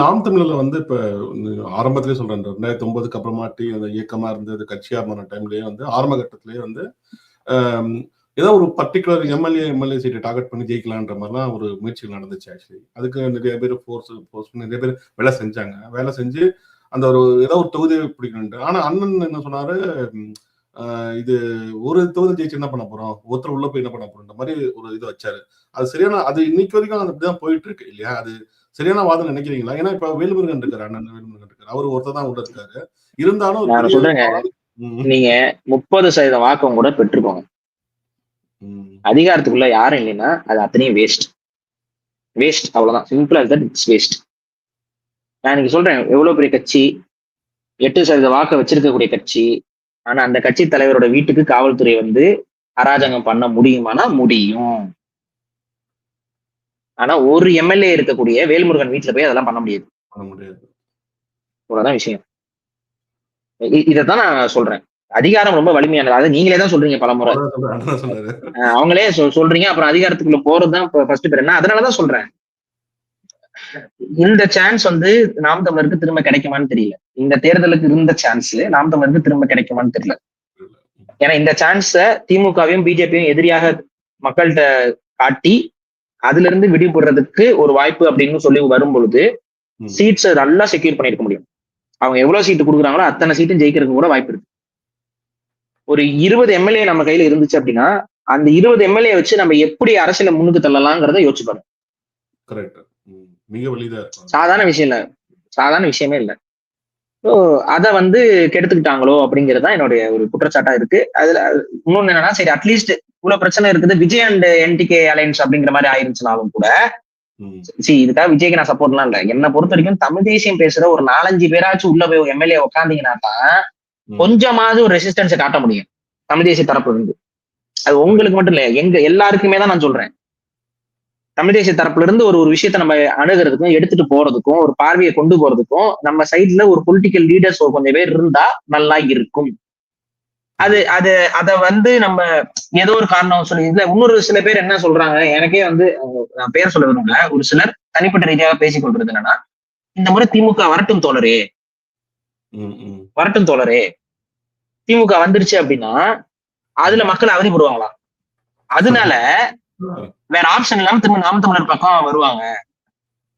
நாம் தமிழ்ல வந்து இப்ப ஆரம்பத்திலேயே சொல்றேன் ரெண்டாயிரத்தி ஒன்பதுக்கு அப்புறமாட்டி அந்த இயக்கமா இருந்தது கட்சியா மாறின டைம்லயே வந்து ஆரம்ப கட்டத்திலேயே வந்து ஏதோ ஒரு பர்டிகுலர் எம்எல்ஏ எம்எல்ஏ சீட்டை டார்கெட் பண்ணி ஜெயிக்கலான்ற மாதிரிலாம் ஒரு முயற்சிகள் நடந்துச்சு ஆக்சுவலி அதுக்கு நிறைய பேர் ஃபோர்ஸ் ஃபோர்ஸ் நிறைய பேர் வேலை செஞ்சாங்க. வேலை செஞ்சு அந்த ஒரு ஏதோ ஒரு தொகுதியை பிடிக்கணுன்ட்டு ஆனா அண்ணன் என்ன சொன்னாரு இது ஒரு தொகுதி ஜெயிச்சு என்ன பண்ண போறோம்? ஒருத்தர் உள்ள போய் என்ன பண்ண போறோம் மாதிரி ஒரு இது வச்சாரு. அது சரியான அது இன்னைக்கு வரைக்கும் அது அப்படிதான் போயிட்டு இருக்கு இல்லையா? அது சரியான வாதம் நினைக்கிறீங்களா? ஏன்னா இப்ப வேலுமுருகன் இருக்காரு அண்ணன் வேலுமுருகன் இருக்காரு. அவர் ஒருத்தர் தான் உள்ள இருக்காரு. இருந்தாலும் சொல்றேங்க. நீங்க முப்பது சதவீத வாக்கம் கூட பெற்றுக்கோங்க. அதிகாரத்துக்குள்ள யாரும் இல்லைன்னா அது அத்தனையும் வேஸ்ட் வேஸ்ட் அவ்வளவுதான். சிம்பிளா தட் இட்ஸ் வேஸ்ட் நான் இன்னைக்கு சொல்றேன் எவ்வளவு பெரிய கட்சி? எட்டு சதவீத வாக்க வச்சிருக்கக்கூடிய கட்சி. ஆனா அந்த கட்சி தலைவரோட வீட்டுக்கு காவல்துறை வந்து அராஜகம் பண்ண முடியுமானா முடியும். ஆனா ஒரு எம்எல்ஏ இருக்கக்கூடிய வேல்முருகன் வீட்டுல போய் அதெல்லாம் பண்ண முடியாது. இவ்வளவுதான் விஷயம். இதைத்தான் நான் சொல்றேன். அதிகாரம் ரொம்ப வலிமையானது. அதை நீங்களே தான் சொல்றீங்க பல முறை அவங்களே சொல்றீங்க. அப்புறம் அதிகாரத்துக்குள்ள போறதுதான் ஃபர்ஸ்ட் பேர். என்ன அதனாலதான் சொல்றேன். இந்த சான்ஸ் வந்து நாம் தமிழருக்கு திரும்ப கிடைக்குமான்னு தெரியல. இந்த தேர்தலுக்கு இருந்த சான்ஸ் நாம் தமிழருக்கு திரும்ப கிடைக்குமான்னு தெரியல. ஏன்னா இந்த சான்ஸ திமுகவையும் பிஜேபியும் எதிரியாக மக்கள்கிட்ட காட்டி அதுல இருந்து விடுபடுறதுக்கு ஒரு வாய்ப்பு அப்படின்னு சொல்லி வரும் பொழுது சீட்ஸ் நல்லா செக்யூர் பண்ணிருக்க முடியும். அவங்க எவ்வளவு சீட்டு கொடுக்குறாங்களோ அத்தனை சீட்டும் ஜெயிக்கிறதுக்கு கூட வாய்ப்பு இருக்கு. ஒரு இருபது எம்எல்ஏ நம்ம கையில இருந்துச்சு அப்படின்னா அந்த இருபது எம்எல்ஏ வச்சு நம்ம எப்படி அரசியல முன்னுக்கு தள்ளலாங்கிறத யோசிச்சு பாருங்க. சாதாரண விஷயம் இல்ல. சாதாரண விஷயமே இல்ல. ஸோ அதை வந்து கெடுத்துக்கிட்டாங்களோ அப்படிங்கிறது தான் என்னுடைய ஒரு குற்றச்சாட்டா இருக்கு. அதுல இன்னொன்னு என்னன்னா சரி அட்லீஸ்ட் இவ்வளவு பிரச்சனை இருக்குது. விஜய் அண்ட் என்டிகே அலையன்ஸ் அப்படிங்கிற மாதிரி ஆயிருச்சுனாலும் கூட சரி இதுக்காக விஜய்க்கு நான் சப்போர்ட்லாம் இல்ல. என்ன பொறுத்த வரைக்கும் தமிழ் தேசியம் பேசுற ஒரு நாலஞ்சு பேராச்சும் உள்ள போய் எம்எல்ஏ உட்காந்தீங்கன்னா தான் கொஞ்சமாவது ஒரு ரெசிஸ்டன்ஸை காட்ட முடியும். தமிழ் தேசிய தரப்பு இருந்து. அது உங்களுக்கு மட்டும் இல்ல எங்க எல்லாருக்குமே தான் நான் சொல்றேன். தமிழ் தேசிய தரப்புல இருந்து ஒரு ஒரு விஷயத்த நம்ம அணுகிறதுக்கும் எடுத்துட்டு போறதுக்கும் ஒரு பார்வையை கொண்டு போறதுக்கும் நம்ம சைட்ல ஒரு பொலிட்டிக்கல் லீடர்ஸ் கொஞ்சம் பேர் இருந்தா நல்லா இருக்கும். அது அது அத வந்து நம்ம ஏதோ ஒரு காரணம் சொல்லி இதுல இன்னொரு சில பேர் என்ன சொல்றாங்க எனக்கே வந்து நான் பேர் சொல்ல விரும்பல. ஒரு சிலர் தனிப்பட்ட ரீதியாக பேசிக் கொள்றது என்னன்னா இந்த முறை திமுக வரட்டும் தோழரே. வரட்டும் தோழரே. திமுக வந்துருச்சு அப்படின்னா அதுல மக்கள் அவதிப்படுவாங்களா? அதனால வேற ஆப்ஷன் இல்லாம திரும்ப நாம் தமிழர் பக்கம் வருவாங்க.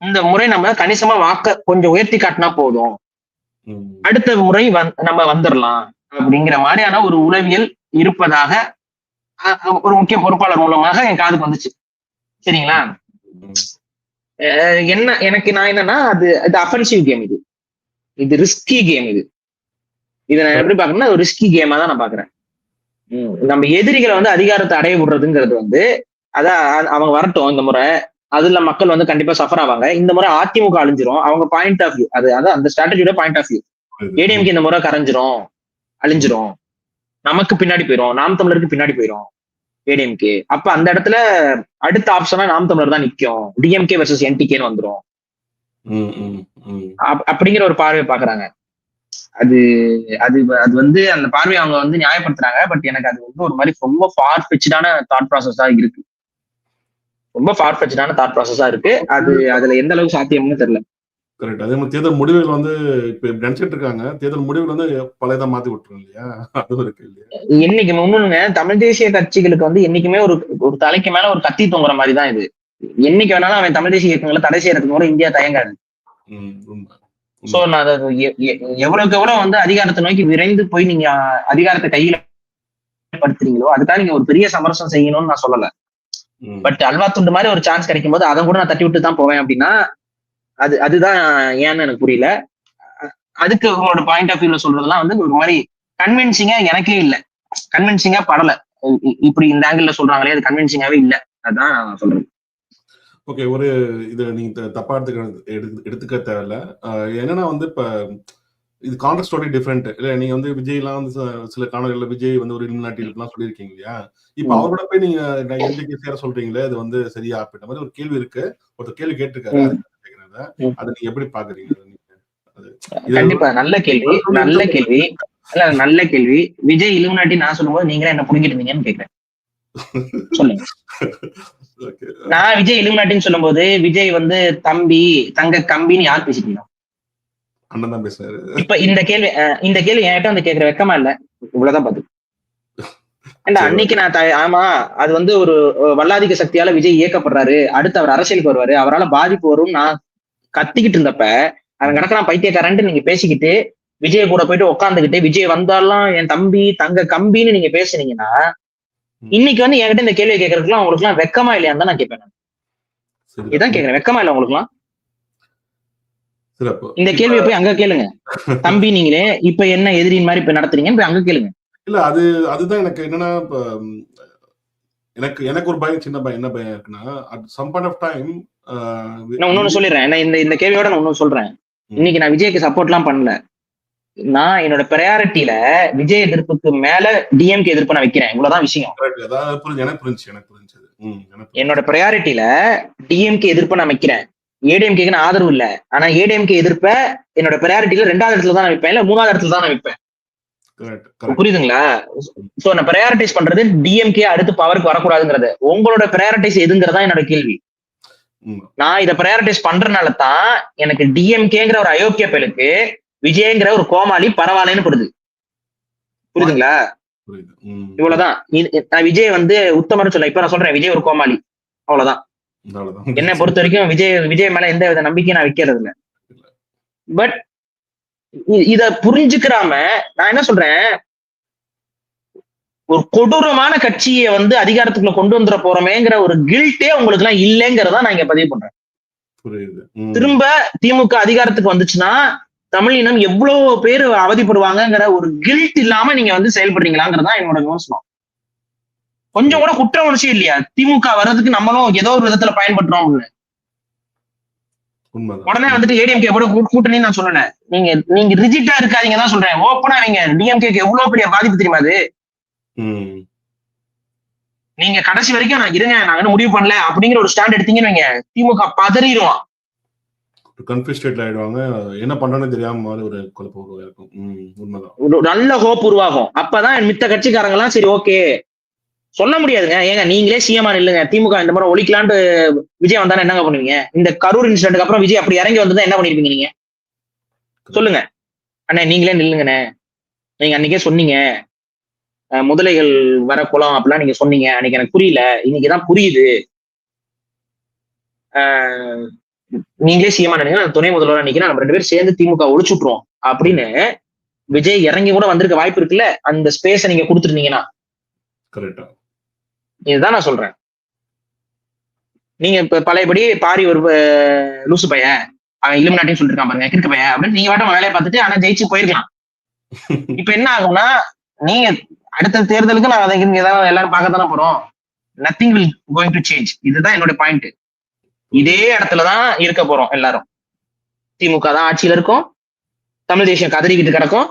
இந்த முறை நம்ம கணிசமா வாக்க கொஞ்சம் உயர்த்தி காட்டினா போதும். அடுத்த முறை நம்ம வந்துடலாம் அப்படிங்கிற மாதிரியான ஒரு உளவியல் இருப்பதாக ஒரு முக்கிய பொறுப்பாளர் மூலமாக என் காதுக்கு வந்துச்சு. சரிங்களா? என்ன எனக்கு நான் என்னன்னா அது இது அஃபென்சிவ் கேம் இது. இது ரிஸ்கி கேம் இது. இதை நான் எப்படி பாக்குறேன்னா ரிஸ்கி கேமா தான் நான் பாக்குறேன் நம்ம எதிரிகளை வந்து அதிகாரத்தை அடைய விடுறதுங்கிறது வந்து அதான் அவங்க வரட்டும் இந்த முறை. அதுல மக்கள் வந்து கண்டிப்பா சஃபர் ஆவாங்க. இந்த முறை அதிமுக அழிஞ்சிரும். அவங்க பாயிண்ட் ஆஃப் வியூ அது அதான் அந்த ஸ்ட்ராட்டஜியோட பாயிண்ட் ஆஃப் வியூ ஏடிஎம்கே இந்த முறை கரைஞ்சிரும். அழிஞ்சிரும். நமக்கு பின்னாடி போயிரும். நாம் தமிழருக்கு பின்னாடி போயிரும். ஏடிஎம்கே அப்ப அந்த இடத்துல அடுத்த ஆப்ஷனா நாம் தமிழர் தான் நிக்கும். டிஎம்கே வர்சஸ் என்டிகேன்னு வந்துரும். அப்படிங்கிற ஒரு பார்வை பாக்குறாங்க அது அது அது வந்து அந்த பார்வையை அவங்க வந்து நியாயப்படுத்துறாங்க. பட் எனக்கு அது வந்து ஒரு மாதிரி ரொம்ப ஃபார் பிச்சான தாட் ப்ராசஸா இருக்கு. ரொம்ப ஃபார் பிச்சான தாட் ப்ராசஸா இருக்கு. அது அதுல எந்த அளவுக்கு சாத்தியம்னு தெரியல. கரெக்ட் அதே மாதிரி தேர்தல் முடிவுகள் வந்து இப்ப நினைச்சிட்டு இருக்காங்க. தேர்தல் முடிவுகள் வந்து பழையதான் மாத்தி விட்டுரும் இல்லையா? அது இருக்கு இல்லையா? என்னைக்கு இன்னொன்னு தமிழ் தேசிய கட்சிகளுக்கு வந்து என்னைக்குமே ஒரு ஒரு தலைக்கு மேல ஒரு கத்தி தொங்குற மாதிரி தான் இது. என்னைக்கு வேணாலும் அவன் தமிழ் தேசிய இயக்கங்களை தடை செய்யறதுக்கு கூட இந்தியா தயங்காது. சோ நான் எவ்வளவுக்கு எவ்வளவு வந்து அதிகாரத்தை நோக்கி விரைந்து போய் நீங்க அதிகாரத்தை கையில படுத்துறீங்களோ அதுக்காக நீங்க ஒரு பெரிய சமரசம் செய்யணும்னு நான் சொல்லல. பட் அல்வா துண்டு மாதிரி ஒரு சான்ஸ் கிடைக்கும் போது அதை கூட நான் தட்டி விட்டு தான் போவேன் அப்படின்னா அது அதுதான் ஏன்னு எனக்கு புரியல. அதுக்கு உங்களோட பாயிண்ட் ஆஃப் வியூல சொல்றதெல்லாம் வந்து ஒரு மாதிரி கன்வின்சிங்கா எனக்கே இல்லை. கன்வின்சிங்கா படல. இப்படி இந்த ஆங்கிள் சொல்றாங்களே அது கன்வின்சிங்காவே இல்லை. அதான் நான் சொல்றேன் ஓகே ஒரு இது நீங்க தப்பா எடுத்துக்க எடுத்துக்க தேவையில்ல. என்னன்னா வந்து இப்ப இது கான்ட்ரஸ்ட் ஸ்டோரி டிஃப்ரெண்ட் இல்ல நீங்க வந்து விஜய்லாம் வந்து சில காணொலிகள்ல விஜய் வந்து ஒரு இலுமினாட்டிலாம் சொல்லியிருக்கீங்க இல்லையா? இப்ப அவரோட போய் நீங்க எந்த சேர சொல்றீங்களே அது வந்து சரியா அப்படின்ற மாதிரி ஒரு கேள்வி இருக்கு. ஒருத்தர் கேள்வி கேட்டிருக்காரு அதை நீங்க எப்படி பாக்குறீங்க? கண்டிப்பா. நல்ல கேள்வி. நல்ல கேள்வி. இல்ல நல்ல கேள்வி. விஜய் இலுமினாட்டி நான் சொல்லும்போது நீங்களே என்ன புடிங்கிட்டு இருந்தீங்கன்னு கேக்குறேன் சொல்லுங்க. நான் விஜய் இலுமினாட்டின்னு சொல்லும்போது விஜய் வந்து தம்பி தங்க கம்பின்னு யார் பேசிட்டு இருந்தா? அண்ணன் தான் பேசுறாரு இப்ப இந்த கேள்வி இந்த கேள்வி என்கிட்ட வந்து கேக்குற வெக்கமா இல்ல. இவ்வளவுதான் சரி. அன்னைக்கு நான் ஆமா அது வந்து ஒரு வல்லாதிக்க சக்தியால விஜய் இயக்கப்படுறாரு. அடுத்து அவர் அரசியலுக்கு வருவாரு. அவரால பாதிப்பு வரும் நான் கத்திக்கிட்டு இருந்தப்ப அவன் கிடக்குறான் பைத்தியக்காரன்ட்டு நீங்க பேசிக்கிட்டு விஜய் கூட போயிட்டு உட்காந்துக்கிட்டு விஜய் வந்தாலும் என் தம்பி தங்க கம்பின்னு நீங்க பேசுனீங்கன்னா இன்னைக்கு வந்து என்கிட்ட இந்த கேள்வி கேட்கறதுக்குலாம் உங்களுக்கு எல்லாம் வெக்கமா இல்லையான்னு தான் நான் கேட்பேன். இதான் கேக்குறேன். வெக்கமா இல்ல உங்களுக்கு சிறப்பு. இந்த கேள்வியை போய் அங்க கேளுங்க. தம்பி நீங்களே இப்ப என்ன எதிரின் மாதிரி இப்ப நடத்துறீங்கன்னு போய் அங்க கேளுங்க. இல்ல அது அதுதான் எனக்கு என்னன்னா இப்ப எனக்கு எனக்கு ஒரு பயம் சின்ன பயம். என்ன பயம் இருக்குன்னா at some point of time நான் இன்னொன்னு சொல்லிடுறேன். இந்த இந்த கேள்வியோட நான் இன்னொன்னு சொல்றேன். இன்னைக்கு நான் விஜய்க்கு சப்போர்ட்லாம் பண்ணல. நான் என்னோட ப்ரையாரிட்டியில விஜய் எதிர்ப்புக்கு மேல டிஎம்கே எதிர்ப்பு நான் வைக்கிறேன். இவ்வளவுதான் விஷயம். எனக்கு புரிஞ்சு எனக்கு புரிஞ்சுது. என்னோட ப்ரையாரிட்டியில டிஎம்கே எதிர்ப்பை நான் வைக்கிறேன். ஏடிஎம்கேக்கு நான் ஆதரவு இல்ல. ஆனா ஏடிஎம்கே எதிர்ப்ப என்னோட ப்ரையாரிட்டியில ரெண்டாவது இடத்துல தான் நான் வைப்பேன் இல்ல மூணாவது இடத்துல தான் நான். புரியுதுங்களா? சோ நான் ப்ரையாரிட்டைஸ் பண்றது டிஎம்கே அடுத்து பவருக்கு வரக்கூடாதுங்கிறது. உங்களோட ப்ரையாரிட்டைஸ் எதுங்கிறதா என்னோட கேள்வி. நான் இதை ப்ரையாரிட்டைஸ் பண்றதுனால தான் எனக்கு டிஎம்கேங்கிற ஒரு அயோக்கிய பயலுக்கு விஜய்ங்கிற ஒரு கோமாளி பரவாயில்லைன்னு படுது புரியுதுங்களா? இவ்வளவுதான். நான் விஜய் வந்து உத்தமர்னு சொல்ல இப்ப நான் சொல்றேன் விஜய் ஒரு கோமாளி. அவ்வளவுதான். என்னை பொறுத்த வரைக்கும் விஜய் விஜய் மேல எந்த வித நம்பிக்கையும் நான் வைக்கிறது இல்ல. பட் இத புரிஞ்சுக்கிறாம நான் என்ன சொல்றேன்? ஒரு கொடூரமான கட்சியை வந்து அதிகாரத்துக்குள்ள கொண்டு வந்துட போறோமேங்கிற ஒரு கில்ட்டே உங்களுக்கு எல்லாம் இல்லைங்கிறதா நான் இங்க பதிவு பண்றேன். திரும்ப திமுக அதிகாரத்துக்கு வந்துச்சுன்னா தமிழ் இனம் எவ்வளவு பேர் அவதிப்படுவாங்கங்கிற ஒரு கில்ட் இல்லாம நீங்க வந்து செயல்படுறீங்களாங்கிறதா என்னோட விமர்சனம் கொஞ்சம் கூட குற்ற உணர்ச்சி இல்லையா? திமுக வர்றதுக்கு நம்மளும் ஏதோ ஒரு விதத்துல பயன்படுறோம் உடனே வந்துட்டு ஏடிஎம்கே கூட கூட்டணி நான் சொல்லல. நீங்க நீங்க ரிஜிட்டா இருக்காதீங்க தான் சொல்றேன். ஓப்பனா நீங்க டிஎம்கேக்கு எவ்வளவு பெரிய பாதிப்பு தெரியுமா அது? நீங்க கடைசி வரைக்கும் நான் இருங்க நான் இன்னும் முடிவு பண்ணல அப்படிங்கிற ஒரு ஸ்டாண்ட் எடுத்தீங்கன்னு வைங்க. திமுக பதறிடுவான். ஒரு கன்ஃபியூஸ் ஸ்டேட்ல ஆயிடுவாங்க. என்ன பண்றேன்னு தெரியாம மாதிரி ஒரு குழப்பம் உருவாயிருக்கும் ம், உண்மைதான். நல்ல ஹோப் உருவாகும். அப்பதான் மித்த கட்சிக்காரங்க எல்லாம் சரி ஓகே சொல்ல முடியாதுங்க. ஏங்க நீங்களே சிஎம்ஆ நில்லுங்க திமுக இந்த முறை ஒழிக்கலான்ட்டு விஜய் வந்தானே என்னங்க பண்ணுவீங்க? இந்த கரூர் இன்சிடென்ட்க்கு அப்புறம் விஜய் அப்படி இறங்கி வந்தா என்ன பண்ணிருப்பீங்க நீங்க? சொல்லுங்க. அண்ணே நீங்களே நில்லுங்கண்ணே. நீங்க அன்னைக்கே சொன்னீங்க. முதலைகள் வர குளம் அப்படிலாம் நீங்க சொன்னீங்க. அன்னைக்கு எனக்கு புரியல. இன்னைக்குதான் புரியுது. நீங்களே சிஎம்ஆ நினைங்க நான் துணை முதல்வரா நிக்கிறேன் நம்ம ரெண்டு பேரும் சேர்ந்து திமுக ஒழிச்சுட்டுருவோம் அப்படின்னு விஜய் இறங்கி கூட வந்திருக்க வாய்ப்பு இருக்குல்ல? அந்த ஸ்பேஸை நீங்க கொடுத்துருந்தீங்கன்னா கரெக்டா இதுதான் நான் சொல்றேன். நீங்க இப்ப பழையபடி பாரி ஒரு லூசு பையன் அவன் இலுமினாட்டின்னு சொல்லிட்டு இருக்கான் பாருங்க கிறுக்கு பையன் அப்படின்னு நீங்க வாட்டம் வேலையை பார்த்துட்டு ஆனா ஜெயிச்சு போயிருக்கலாம். இப்ப என்ன ஆகும்னா நீங்க அடுத்த தேர்தலுக்கு நான் அதை இங்க ஏதாவது எல்லாரும் பார்க்க தானே போறோம். Nothing will going to change இதுதான் என்னோட பாயிண்ட் இதே இடத்துலதான் இருக்க போறோம் எல்லாரும். திமுக தான் ஆட்சியில இருக்கும். தமிழ் தேசியம் கதறிக்கிட்டு கிடக்கும்.